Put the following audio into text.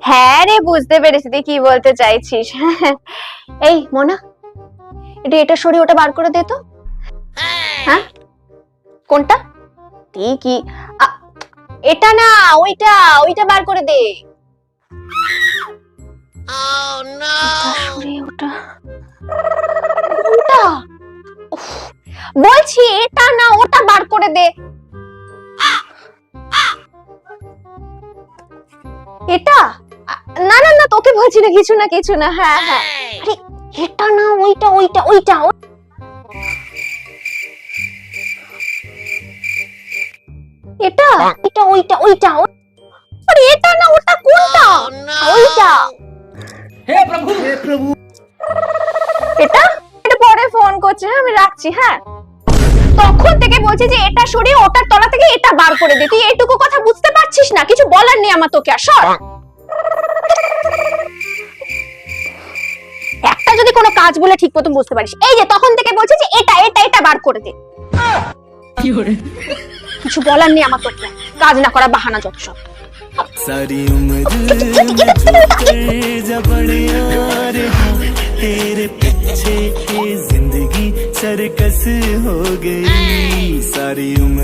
হ্যাঁ রে বুঝতে পেরেছি তুই কি বলতে চাইছিস। এই মোনা এটা এটা সরি ওটা বার করে দে তো। হ্যাঁ? কোনটা? তুই কি এটা না ওইটা ওইটা বার করে দে। সরিয়ে ওটা। বলছি এটা না ওটা বার করে দে। এটা? না না না তোকে বলছি না কিছু না কিছু না হ্যাঁ হ্যাঁ। আরে এটা না ওইটা ওইটা ওইটা এটা? এটা ওইটা ওইটা আরে এটা না ওটা কোনটা? ওইটা। হে প্রভু! হে প্রভু! এটা? এটা পরে ফোন করছে হ্যাঁ আমি রাখছি হ্যাঁ। তখন থেকে বলছি যে এটা সরিয়ে ওটার তলা থেকে এটা বার করে দে। তুই এইটুকু কথা বুঝতে পারছিস না কিছু বলার নেই আমার তোকে আর সর একটা যদি কোনো কাজ বলে ঠিক মতন বুঝতে পারিস এই যে তখন থেকে বলছি যে এটা এটা এটা বার করে দে কিছু বলার নেই আমার তোকে কাজ না করা বাহানা যত সব सारी उम्र कर जबड़िया रहा तेरे पीछे ये जिंदगी सरकस हो गई सारी उम्र